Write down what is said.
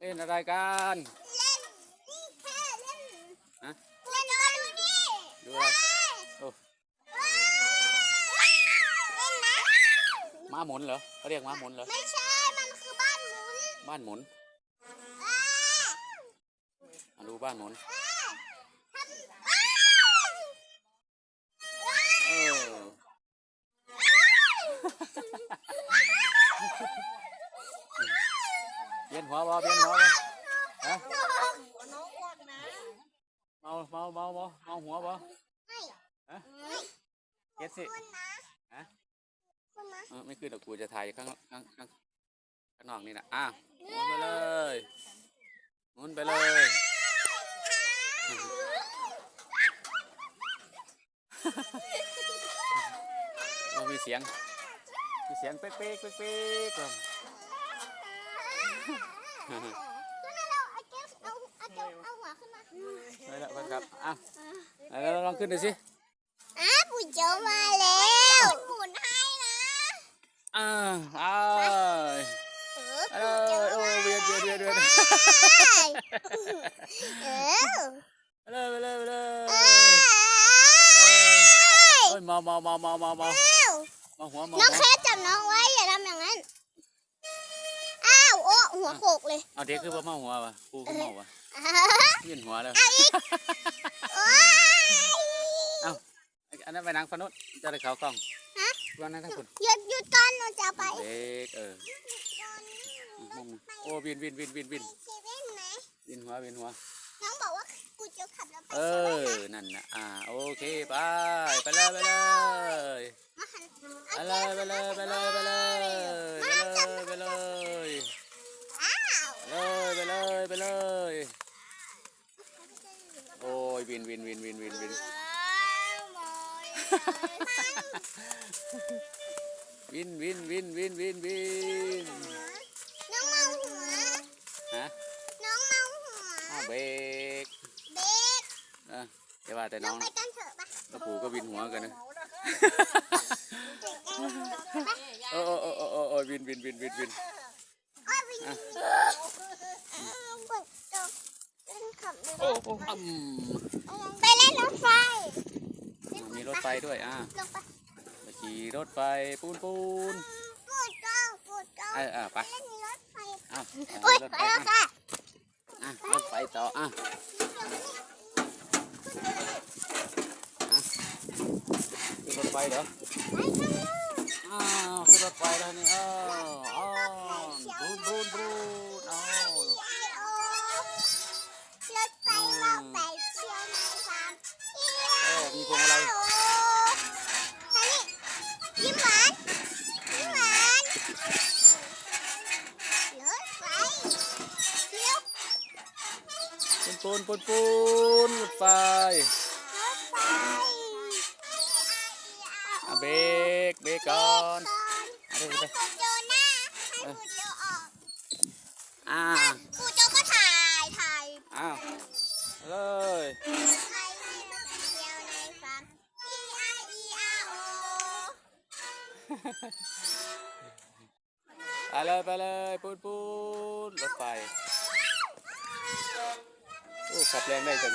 เล่นอะไรกันเล่นนี่แค่เล่นฮะเล่นบอลนี่ดูอะไรโอ้เล่นนะม้าหมุนเหรอเขาเรียกม้าหมุนเหรอไม่ใช่มันคือบ้านหมุน บ้านหมุนอ่ามาดูบ้านหมุน ยนหัวบ่เบียนหัวบ่ฮะน้องอ้วกนะเมาเมาเมาบ่เมาหัวบ่ไม่ฮะไม่เก็ตสิคุณนะฮะคุณนะเออไม่ขึ้นหรอกกูจะถ่ายข้างข้างข้างข้างนอกนี่นะอะหมุนไปเลยหมุนไปเลยโอ้มีเสียงมีเสียงเป๊กเป๊กเป๊กเป๊ก เลยคุณนะเราเอาเก็บเอาเอาเก็บเอาหัวขึ้นมาไปแล้วเพื่อนครับอะไหนเราลองขึ้นดูสิอ้าปู่โจมาแล้วหมุนให้นะอ่าไปเออไปเลปู่โจยโอ้มาเวียนเวียนเวียนเวียนเออไปเลยไปเลยไปเลยเอเอออโอ้ยเมาเมาเมาเมาเมาเมาเมาหัวเมาน้องหัวแค่จับน้องไว้อย่าทำอย่างนั้นอ้าวโอ้หัวโขกเลยเอาเด็กคือว่าเมาหัววะกูคือเมาวะอ้าเวียนหัวแล้วโอ้ยอันนั้นไปนั่งฟันนู้นจะได้เขากล้องฮะวันนั้นทั้งคุณหยุดหยุดก่อนหนูจะไปเด็กเออมุมโอ้วินวินวินวินวินเซเว่นไหมวินหัววินหัวน้องบอกว่ากูจะขับรถไปเอเซเว่นอนะนั่นนะอ่าโอเคไปไปเลยไปเลยมาหันไปเลยไปเลยไปเลยไปเลยไปเลยไปเลย อ้าว ไปเลยไปเลยโอ้ย วินวินวินวินวินวินวินวินวินวินวินวินน้องเมาหัวฮะน้องเมาหัวอ้าวเบรกเบรกเอออย่าว่าแต่น้น้อองงไปกันเถอะปะกระปูก็วินหัวกันนะเก่งเองปะโอ้โอ้โอ้โอ้โอ้โอ้วินวินวินวินวินอ้าววิ่งวิ่งฝนตกเล่นขับเรือ โอ้โอ้อืมไปเล่นรถไฟมีรถไฟด้วยอะลงไปไปขี่รถไฟปูนปูนกูดก้าวกูดก้าวเออเออไปเล่นรถไฟอะอุ้ยรถไปไฟแล้วอะค่ะอะรถไฟต่ออะขึ้นรถไฟเหรออ้าวขึ้นรถไฟแล้วนี่เออ ปูนปูนปูนปูนรถไฟรถไฟอะเบรกเบรกก่อนอะเดี๋ยวให้ไปปูโจหน้าให้ปูโจออกอ่าปูโจก็ถ่ายถ่ายอ้าวเลยไปเที่ยวในฟาร์ม E I E R O ไปเลยไปเลยปูนปูนรถไฟโอ้ ขับแรงได้จัง